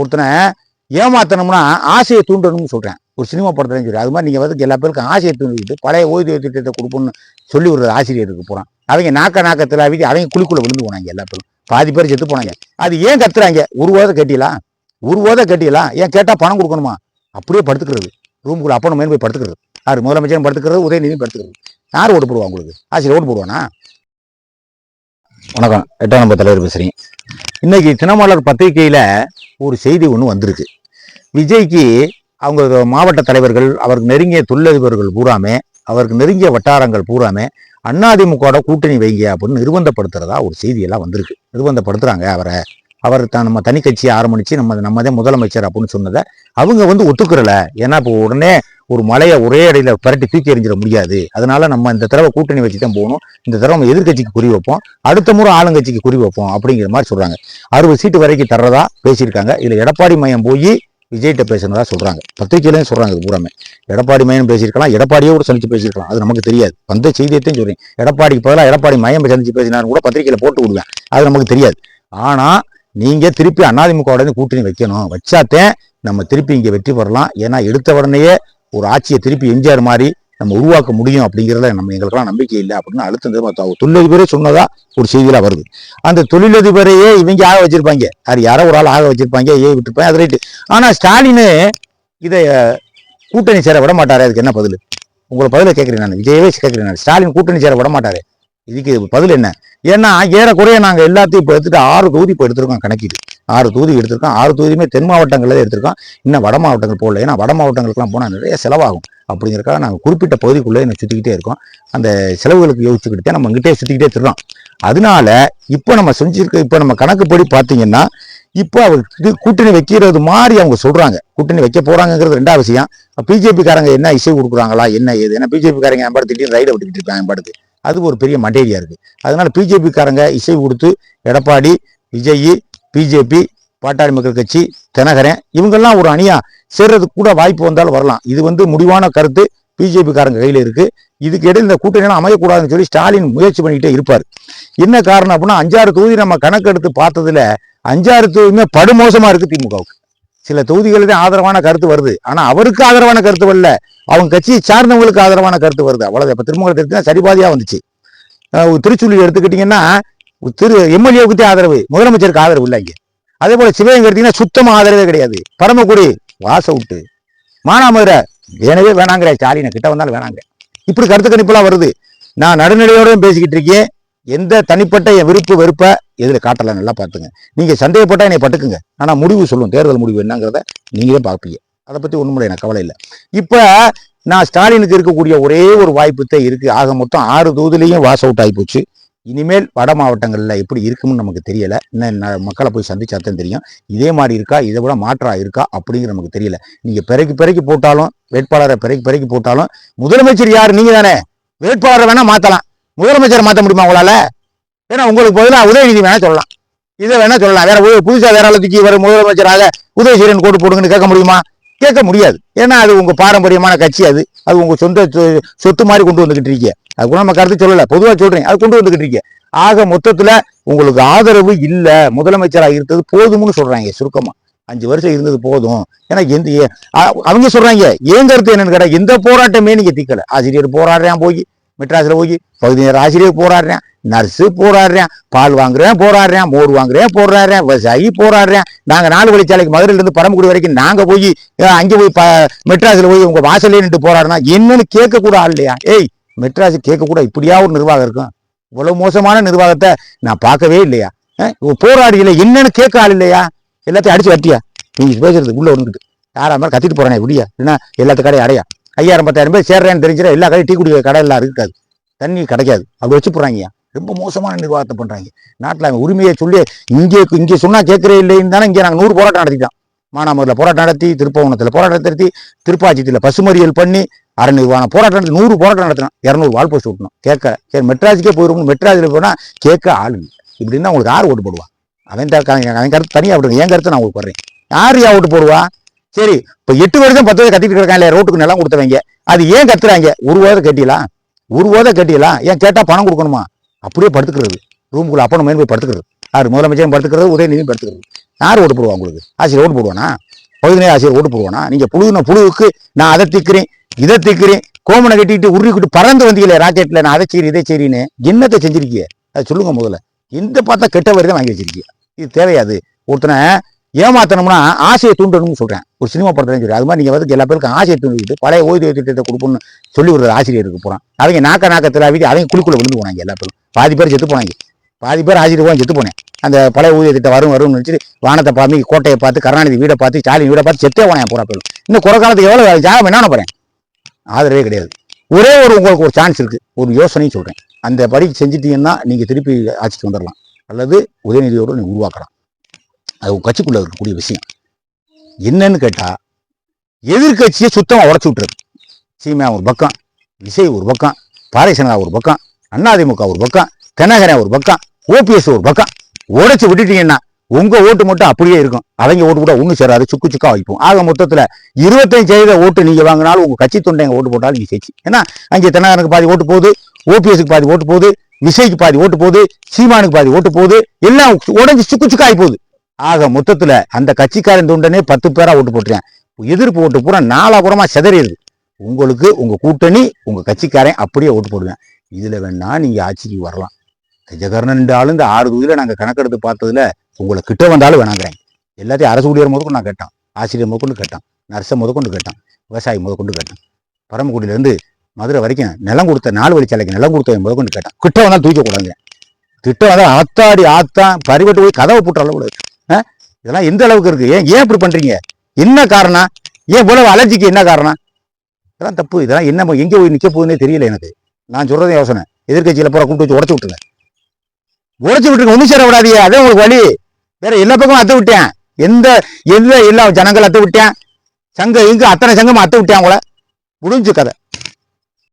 ஒருத்தனை ஏமாத்தணும்னா ஆசையை தூண்டணும்னு சொல்கிறேன் ஒரு சினிமா படத்துலையும் சொல்லி அது மாதிரி நீங்கள் வந்து எல்லா பேருக்கும் ஆசையை தூண்டிக்கிட்டு பழைய ஓய்வு திட்டத்தை கொடுப்போம்னு சொல்லி விடுறது ஆசிரியருக்கு போகிறான் அவங்க நாக்க நாக்கத்தில் அவங்க அவங்க குழிக்குள்ள விழுந்து போனாங்க எல்லா பேரும். பாதி பேர் செத்து போனாங்க. அது ஏன் கத்துறாங்க? ஒரு ஓதை கட்டிடலாம் ஒரு ஓதை கட்டிடலாம் ஏன் கேட்டால் பணம் கொடுக்கணுமா? அப்படியே படுத்துக்கிறது. ரூமுக்குள்ளே அப்பனும் மேலும் போய் படுத்துக்கிறது. யார்? முதலமைச்சரும் படுத்துக்கிறது உதயநிதியும் படுத்துக்கிறது. யார் ஓட்டு போடுவா உங்களுக்கு? ஆசிரியர் ஓட்டு போடுவானா? வணக்கம். எட்டாம் நம்பர் தலைவர் பேசுறீங்க. இன்னைக்கு தினமலர் பத்திரிகையில் ஒரு செய்தி ஒன்று வந்திருக்கு. விஜய்க்கு அவங்க மாவட்ட தலைவர்கள் அவருக்கு நெருங்கிய தொழிலதிபர்கள் பூராமே அவருக்கு நெருங்கிய வட்டாரங்கள் பூராமே அதிமுகவோட கூட்டணி வைங்க அப்படின்னு நிர்பந்தப்படுத்துறதா ஒரு செய்தியெல்லாம் வந்திருக்கு. நிர்பந்தப்படுத்துகிறாங்க அவரை. அவர் தான் நம்ம தனி கட்சியை ஆரம்பிச்சு நம்ம நம்மதே முதலமைச்சர் அப்படின்னு சொன்னதை அவங்க வந்து ஒத்துக்கிறல. ஏன்னா இப்போ உடனே ஒரு மலையை ஒரே இடையில பரட்டி தூக்கி எறிஞ்சிட முடியாது. அதனால நம்ம இந்த தடவை கூட்டணி வச்சு தான் போகணும். இந்த தடவை நம்ம எதிர்க்கட்சிக்கு குறி வைப்போம். அடுத்த முறை ஆளுங்கட்சிக்கு குறி வைப்போம் அப்படிங்கிற மாதிரி சொல்றாங்க. அறுபது சீட்டு வரைக்கும் தர்றதா பேசியிருக்காங்க. இதுல எடப்பாடி மையம் போய் விஜய்கிட்ட பேசுனதா சொல்றாங்க. பத்திரிகையிலையும் சொல்றாங்க இது பூராமே. எடப்பாடி மையம் பேசியிருக்கலாம். எடப்பாடியோ கூட சந்திச்சு பேசியிருக்கலாம். அது நமக்கு தெரியாது. வந்த செய்தியத்தையும் சொல்றேன். எடப்பாடிக்கு பதிலாக எடப்பாடி மையம் சந்திச்சு பேசினாரு கூட பத்திரிகையில போட்டு விடுவேன். அது நமக்கு தெரியாது. ஆனா நீங்க திருப்பி அதிமுக கூட்டணி வைக்கணும். வச்சாத்தே நம்ம திருப்பி இங்கே வெற்றி பெறலாம். ஏன்னா எடுத்த உடனேயே ஒரு ஆட்சியை திருப்பி எம்ஜிஆர் மாதிரி நம்ம உருவாக்க முடியும் அப்படிங்கிறத நம்ம எங்களுக்கெல்லாம் நம்பிக்கை இல்லை அப்படின்னு அழுத்தம் திரும்ப தொழிலதிபரே சொன்னதா ஒரு செய்தியெல்லாம் வருது. அந்த தொழிலதிபரையே இவங்க ஆக வச்சிருப்பாங்க. அது யாரோ ஒரு ஆள் ஆக வச்சிருப்பாங்க. ஏ விட்டுருப்பாங்க. அது ரைட்டு. ஆனால் ஸ்டாலினு இதை கூட்டணி சேர விட மாட்டார். அதுக்கு என்ன பதில்? உங்களை பதிலை கேட்குறேன் நான். விஜயவே கேட்குறேன் நான். ஸ்டாலின் கூட்டணி சேர விட மாட்டார். இதுக்கு பதில் என்ன? ஏன்னா ஏறக்குறைய நாங்கள் எல்லாத்தையும் இப்போ எடுத்துட்டு ஆறு தொகுதி இப்போ எடுத்துருக்கோம் கணக்கிட்டு ஆறு தொகுதி எடுத்திருக்கோம் ஆறு தொகுதியுமே தென் மாவட்டங்களில் எடுத்திருக்கோம் இன்னும் வட மாவட்டங்கள் போடல. ஏன்னா வட மாவட்டங்களுக்குலாம் போனால் நிறைய செலவாகும். அப்படிங்கிறக்காக நாங்கள் குறிப்பிட்ட பகுதிக்குள்ளே என்ன சுற்றிக்கிட்டே இருக்கோம். அந்த செலவுகளுக்கு யோசிச்சுக்கிட்டு தான் நம்ம இங்கிட்டே சுற்றிக்கிட்டே திருறோம் அதனால இப்போ நம்ம செஞ்சிருக்க இப்போ நம்ம கணக்குப்படி பார்த்தீங்கன்னா இப்போ அவர் கூட்டணி வைக்கிறது மாதிரி அவங்க சொல்கிறாங்க கூட்டணி வைக்க போகிறாங்கிறது ரெண்டாவது விஷயம். பிஜேபிக்காரங்க என்ன இசை கொடுக்குறாங்களா? என்ன ஏது? ஏன்னா பிஜேபிக்காரங்க என் படத்துட்டு ரைடை விட்டுக்கிட்டு இருக்காங்க என் படத்துக்கு அது ஒரு பெரிய மட்டேரியா இருக்குது அதனால் பிஜேபிக்காரங்க இசை கொடுத்து எடப்பாடி விஜய் பிஜேபி பாட்டாளி மக்கள் கட்சி தினகரன் இவங்கெல்லாம் ஒரு அணியா சேர்றதுக்கு கூட வாய்ப்பு வந்தாலும் வரலாம். இது வந்து முடிவான கருத்து. பிஜேபிக்காரங்க கையில் இருக்குது இருக்கு. இதுக்கு இடையில் இந்த கூட்டணியெல்லாம் அமையக்கூடாதுன்னு சொல்லி ஸ்டாலின் முயற்சி பண்ணிக்கிட்டே இருப்பார். என்ன காரணம் அப்படின்னா அஞ்சாறு தொகுதி நம்ம கணக்கெடுத்து பார்த்ததுல அஞ்சாறு தொகுதியுமே படுமோசமா இருக்கு திமுகவுக்கு. சில தொகுதிகளில் ஆதரவான கருத்து வருது. ஆனா அவருக்கு ஆதரவான கருத்து வரல. அவங்க கட்சியை சார்ந்தவங்களுக்கு ஆதரவான கருத்து வருது. அவ்வளவு இப்ப திருமங்கலத்தை சரிபாதியா வந்துச்சு. அஹ் எடுத்துக்கிட்டிங்கன்னா எடுத்துக்கிட்டீங்கன்னா திரு எம்எல்ஏவுக்குத்தே ஆதரவு முதலமைச்சருக்கு ஆதரவு இல்லை இங்கே. அதே போல சிவகங்கை எடுத்தீங்கன்னா சுத்தமாக ஆதரவே கிடையாது. பரமக்குடி வாச விட்டு. மானாமதுரை வேணவே வேணாங்கிற ஸ்டாலினை கிட்ட வந்தாலும் வேணாங்க. இப்படி கருத்து கணிப்புலாம் வருது. நான் நடுநிலையோடயும் பேசிக்கிட்டு இருக்கேன். எந்த தனிப்பட்ட என் விருப்பு வெறுப்பை எதில் காட்டலாம் நல்லா பார்த்துங்க. நீங்கள் சந்தேகப்பட்டால் என்னை பட்டுக்குங்க. ஆனால் முடிவு சொல்லும். தேர்தல் முடிவு என்னங்கிறத நீங்களே பார்ப்பீங்க. அதை பற்றி ஒன்றும் எனக்கு கவலை இல்லை. இப்போ நான் ஸ்டாலினுக்கு இருக்கக்கூடிய ஒரே ஒரு வாய்ப்பு தான் இருக்குது ஆக மொத்தம் ஆறு தொகுதியிலையும் வாஸ் அவுட் ஆகி போச்சு. இனிமேல் வட மாவட்டங்களில் எப்படி இருக்கும்னு நமக்கு தெரியலை. இன்னும் மக்களை போய் சந்திச்சாதான் தெரியும். இதே மாதிரி இருக்கா? இதை விட மாற்றா இருக்கா? அப்படிங்கிற நமக்கு தெரியல. நீங்கள் பிறகு பிறகு போட்டாலும் வேட்பாளரை பிறகு பிறகு போட்டாலும் முதலமைச்சர் யார்? நீங்கள் தானே. வேட்பாளரை வேணால் மாற்றலாம் முதலமைச்சரை மாற்ற முடியுமா உங்களால்? ஏன்னா உங்களுக்கு பதிலாக உதயநிதி வேணால் சொல்லலாம். இதை வேணால் சொல்லலாம். வேற புதுசாக வேற அளவுக்கு தூக்கி முதலமைச்சராக உதயசீரன் கோட்டு போடுங்கன்னு கேட்க முடியுமா? கேட்க முடியாது. ஏன்னா அது உங்கள் பாரம்பரியமான கட்சி அது. அது உங்கள் சொந்த சொ- சொத்து மாதிரி கொண்டு வந்துக்கிட்டு இருக்கீங்க. அது கூட நம்ம கருத்து சொல்லலை. பொதுவாக சொல்கிறேன் அது கொண்டு வந்துக்கிட்டு இருக்கீங்க. ஆக மொத்தத்தில் உங்களுக்கு ஆதரவு இல்லை. முதலமைச்சராக இருந்தது போதும்னு சொல்கிறாங்க சுருக்கமாக அஞ்சு வருஷம் இருந்தது போதும். ஏன்னா எந்த அவங்க சொல்றாங்க ஏன் கருத்து என்னன்னு கேட்டால் எந்த போராட்டமே நீங்க திக்கலை. ஆசிரியர் போராடுறேன் போய். மெட்ராஸில் போய் பகுதி நேர ஆசிரியர் போராடுறேன் நர்ஸு போராடுறேன் பால் வாங்குறேன் போராடுறேன் மோர் வாங்குறேன் போராடுறேன் விவசாயி போராடுறேன். நாங்கள் நாலு வழிச்சாலைக்கு மதுரையிலேருந்து பரமக்குடி வரைக்கும் நாங்கள் போய் அங்கே போய் ப- மெட்ராஸில் போய் உங்கள் வாசலே நின்று போராடினா என்னன்னு கேட்கக்கூட ஆள் இல்லையா? ஏய் மெட்ராஸ் கேட்கக்கூட இப்படியா ஒரு நிர்வாகம் இருக்கும்? இவ்வளோ மோசமான நிர்வாகத்தை நான் பார்க்கவே இல்லையா? அஹ், இவ என்னன்னு கேட்க ஆள் இல்லையா? எல்லாத்தையும் அடிச்சு வட்டியா? நீங்கள் பேசுறது உள்ளே வந்துட்டு யாரா மாதிரி கத்திட்டு போறானே இப்படியா என்ன எல்லாத்து கடையும் அடையா? ஐயாயிரம் பத்தாயிரம் பேர் சேர்றேன்னு தெரிஞ்சிட எல்லா கடையும் டீ குடிக்கிற கடை எல்லாம் இருக்காது. தண்ணி கிடைக்காது. அப்படி வச்சு போடுறாங்க ரொம்ப மோசமான நிர்வாகத்தை பண்ணுறாங்க நாட்டில் அவன் உரிமையை சொல்லி இங்கே இங்கே சொன்னால் கேட்கறே இல்லைன்னு தானே இங்கே நாங்கள் நூறு போராட்டம் நடத்திட்டோம். மானாமதுரில் போராட்டம் நடத்தி திருப்பவனத்தில் போராட்டம் நடத்தி திருப்பாச்சியத்தில் பசுமறியல் பண்ணி அரை போராட்டம் நடத்தி நூறு போராட்டம் நடத்தினோம். இரநூறு வால் போஸ்ட் விட்டணும் கேட்க சரி மெட்ராஸுக்கே போயிருக்கணும் மெட்ராஸில் போனால் கேட்க ஆள் இல்லை. இப்படின்னா உங்களுக்கு யார் ஓட்டு போடுவா? அவன் தான் அவன் கருத்து தனியாக விட்டுருங்க என் கருத்தை நான் உங்களுக்கு போடுறேன் யார் யா ஓட்டு போடுவா? சரி இப்போ எட்டு வருஷம் பத்து வருஷம் கத்திட்டு இருக்காங்க ரோட்டுக்கு நிலம் கொடுத்தவங்க. அது ஏன் கத்துறாங்க? ஒரு ஓதை கட்டிடலாம் ஒரு ஓதை கட்டிடலாம் ஏன் கேட்டால் பணம் கொடுக்கணுமா? அப்படியே படுத்துக்கிறது. ரூமுக்குள்ள அப்பனும் மேலும் போய் படுத்துக்கிறது. யார் முதலமைச்சரும் படுத்துக்கிறது உதயநிதியும் படுத்துக்கிறது. யார் ஓட்டு போடுவா உங்களுக்கு? ஆசிரியர் ஓட்டு போடுவானா? பகுதி ஆசிரியர் ஓட்டு போடுவானா? நீங்கள் புழுகுன புழுவுக்கு நான் அதை திக்கிறேன் இதை திக்கிறேன் கோமனை கட்டிட்டு உருவிக்கிட்டு பறந்து வந்தீங்களே ராக்கெட்டில் நான் அதை சரி இதை சரின்னு என்னத்தை செஞ்சிருக்கீங்க அதை சொல்லுங்க முதல்ல. இந்த பார்த்தா கெட்ட வரி தான் வாங்கி வச்சிருக்கீங்க இது தேவையாது. ஒருத்தனை ஏமாத்தணும்னா ஆசையை தூண்டணும்னு சொல்கிறேன் ஒரு சினிமா படத்துல சொல்லி அது மாதிரி நீங்கள் வந்து எல்லா பேருக்கும் ஆசையை தூண்டிக்கிட்டு பழைய ஓய்வு திட்டத்தை கொடுக்கணும்னு சொல்லி ஒரு ஆசிரியருக்கு போகிறான் அவங்க நாக்க நாக்கத்தில் அவங்க அவங்க குழுக்குள்ள விழுந்து போனாங்க எல்லா பேரும். பாதி பேர் செத்து போனாங்க. பாதி பேர் ஆசிரியர் போய் செத்து போனேன். அந்த பழைய ஊதிய திட்டம் வரும் வரும்னு நினைச்சிட்டு வானத்தை பார்த்து கோட்டையை பார்த்து கருணாநிதி வீடை பார்த்து ஸ்டாலின் வீடை பார்த்து செத்தே போனேன் போகிற பேரும் இன்னும் குறை காலத்துக்கு எவ்வளோ ஜாகம் என்ன போகிறேன் ஆதரவே கிடையாது. ஒரே ஒரு உங்களுக்கு ஒரு சான்ஸ் இருக்குது ஒரு யோசனையும் சொல்கிறேன் அந்த படி செஞ்சிட்டிங்கன்னா நீங்கள் திருப்பி ஆட்சிக்கு வந்துடலாம் அல்லது உதயநிதியோடு நீங்கள் உருவாக்கலாம். அது உங்கள் கட்சிக்குள்ளே இருக்கக்கூடிய விஷயம். என்னன்னு கேட்டால் எதிர்க்கட்சியை சுத்தமாக உடச்சி விட்டுறது. சீமா ஒரு பக்கம் விசை ஒரு பக்கம் பாரதிய ஒரு பக்கம் அண்ணாதிமுக ஒரு பக்கம் தென்னகரன் ஒரு பக்கம் ஓபிஎஸ் ஒரு பக்கம். உடச்சி விட்டுட்டீங்கன்னா உங்கள் ஓட்டு மட்டும் அப்படியே இருக்கும். அவங்க ஓட்டு கூட ஒன்றும் சேராது. சுக்கு சுக்கா வைப்போம் ஆக மொத்தத்தில் இருபத்தஞ்சு சதவீத ஓட்டு நீங்கள் வாங்கினாலும் உங்கள் கட்சி தொண்டைங்க ஓட்டு போட்டாலும் நீங்கள் ஜெயிச்சு. ஏன்னா அங்கே தென்னகரனுக்கு பாதி ஓட்டு போகுது ஓபிஎஸ்க்கு பாதி ஓட்டு போகுது விசைக்கு பாதி ஓட்டு போகுது சீமானுக்கு பாதி ஓட்டு போகுது எல்லாம் உடஞ்சி சுக்கு சுக்கா ஆகி போகுது ஆக மொத்தத்தில் அந்த கட்சிக்காரன் தொண்டனே பத்து பேராக ஓட்டு போட்டுறேன் எதிர்ப்பு ஓட்டு பூரா நாலாபுரமாக சிதறிடுது. உங்களுக்கு உங்கள் கூட்டணி உங்கள் கட்சிக்காரன் அப்படியே ஓட்டு போடுவேன். இதில் வேணா நீங்கள் ஆட்சிக்கு வரலாம். ஜெகர்ணன்றாலும் இந்த ஆறு தொகுதியில் நாங்கள் கணக்கெடுத்து பார்த்ததுல உங்களை கிட்ட வந்தாலும் வேணாங்கிறேன். எல்லாத்தையும் அரசு ஊழியர் முதற்கொண்டு நான் கேட்டான். ஆசிரியர் முதற்கொண்டு கேட்டான். நர்ஸை முதற்கொண்டு கேட்டான். விவசாயி முதற்கொண்டு கேட்டான். பரமக்குடியிலேருந்து மதுரை வரைக்கும் நிலம் கொடுத்த நாலு வழிச்சாலைக்கு நிலம் கொடுத்தவன் முதற்கொண்டு கேட்டான். கிட்ட வந்தால் தூக்க கூடாதுங்க திட்டம் வந்தால் ஆத்தாடி ஆத்தான் பறிவட்டு போய் கதவை போட்டுற அளவு இதெல்லாம் எந்த அளவுக்கு இருக்கு? ஏன் ஏன் இப்படி பண்றீங்க? என்ன காரணம்? ஏன் இவ்வளவு அலர்ஜிக்கு என்ன காரணம்? இதெல்லாம் தப்பு. இதெல்லாம் என்ன எங்க போய் நிக்க போகுதுன்னே தெரியல எனக்கு. நான் சொல்றதே யோசனை. எதிர்க்கட்சியில பூரா கூப்பிட்டு வச்சு உடச்சு விட்டுருங்க. உடச்சு விட்டுருங்க. ஒண்ணு சேர விடாதீங்க. அதே உங்களுக்கு வழி. வேற எல்லா பக்கமும் அத்து விட்டேன். எந்த எந்த எல்லா ஜனங்கள் அத்து விட்டேன். சங்கம் இங்கு அத்தனை சங்கமும் அத்து விட்டேன் உங்களை. முடிஞ்சு கதை.